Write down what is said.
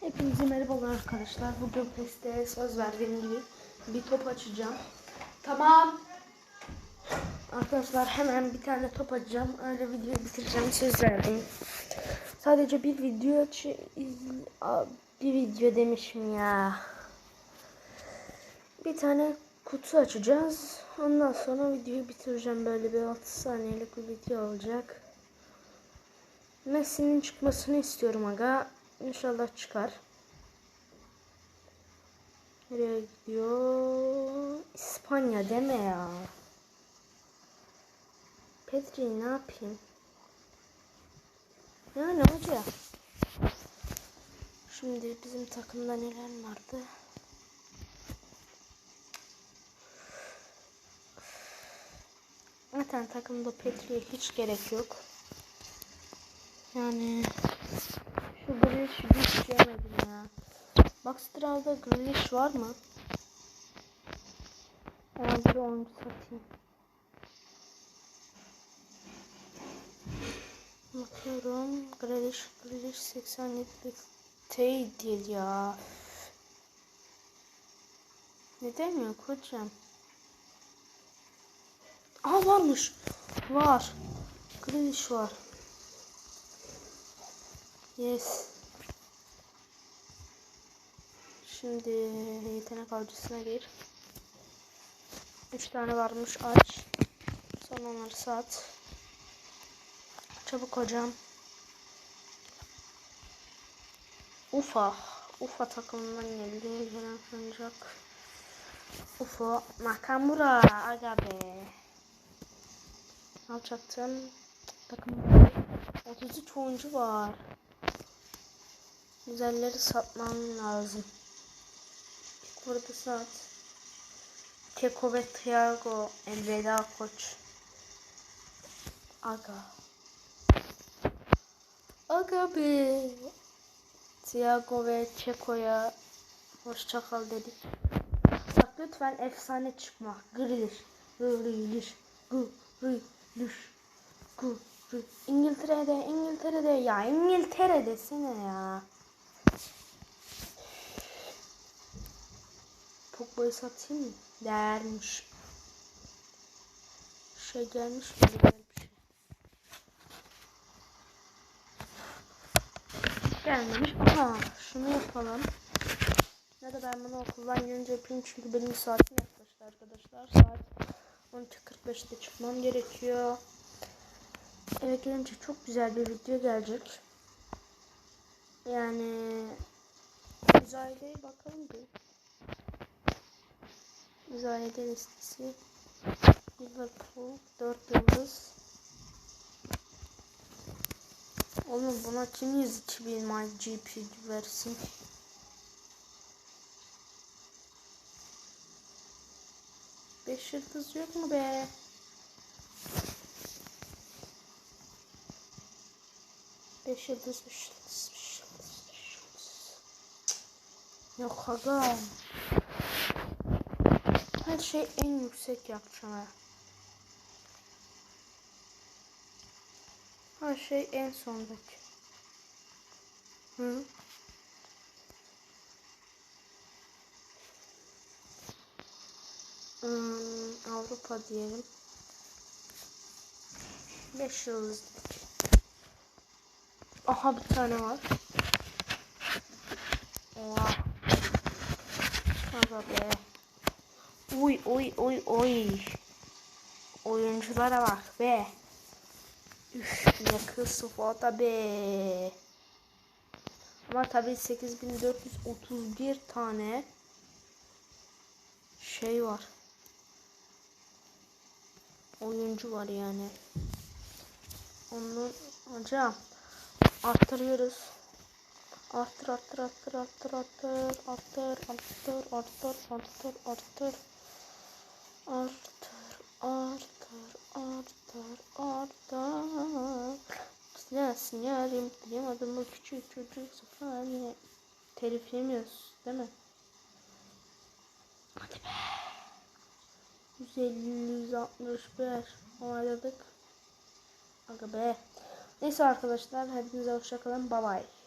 Hepinize merhabalar arkadaşlar. Bugün PES'te söz verdiğim gibi bir top açacağım. Tamam. Arkadaşlar hemen bir tane top açacağım. Öyle videoyu bitireceğim. Söz verdim. Sadece bir video bir video demişim ya. Bir tane kutu açacağız. Ondan sonra videoyu bitireceğim. Böyle bir 6 saniyelik bir video olacak. Messi'nin çıkmasını istiyorum aga. İnşallah çıkar. Nereye gidiyor? İspanya deme ya. Pedri'yi ne yapayım? Yani hoca. Şimdi bizim takımda neler vardı? Zaten takımda Petri'ye hiç gerek yok. Yani şu Grealish hiç yemedim ya. Boxstral'da Grealish var mı? Eğer bir oyuncu satayım. Bakıyorum. Grealish, Grealish 87'lik T değil ya. Neden yok hocam? Aa varmış. Var. Grealish var. Yes. Şimdi yetenek avcısına gir. Üç tane varmış aç. Sonra onları sat. Çabuk hocam. Ufa. Ufa takımından geldi. Yenen ancak. Ufa. Nakamura. Aga be. Ne yapacaktım? Takımda 33 oyuncu var. Güzelleri satmam lazım. Burada sat. Keko ve Thiago elveda koç. Aga. Aga be. Thiago ve Çeko'ya hoşça kal dedik. Bak lütfen efsane çıkma. Grealish. Grealish. Grealish. Grealish. İngiltere'de, İngiltere'de ya İngiltere desene ya. Pogba'yı satayım mı? Değermiş. Şey gelmiş mi? Güzel bir şey. Gelmemiş. Aha şunu yapalım. Ya da ben bunu okuldan gelince yapayım çünkü benim saatim yaklaştı arkadaşlar. Saat 12.45'te çıkmam gerekiyor. Eve gelince çok güzel bir video gelecek. Yani Müzayedeye bakalım bir. Müzayede listesi. Liverpool 4 yıldız. Oğlum buna kim 102 bin my GP versin? Beş yıldız yok mu be? Beş yıldız, beş yıldız, beş yıldız, beş yıldız. Yok aga. Her şey en yüksek yapacağım ha. Her şey en sondaki. Hı? Hmm, Avrupa diyelim. 5 yıldız. Aha bir tane var. Oha. Aga be. Uy uy uy uy. Oyunculara bak be. Üf yakın sıfata be. Ama tabii 8431 tane şey var. Oyuncu var yani. Onu hocam arttırıyoruz. Arttır arttır arttır arttır arttır arttır arttır arttır arttır arttır arttır arttır arttır arttır Sensin yarim duyamadım bu küçük çocuk safhane Telif yemiyoruz değil mi? Hadi be. 150 165 oynadık. Aga be. Neyse arkadaşlar hepinize hoşçakalın bye bye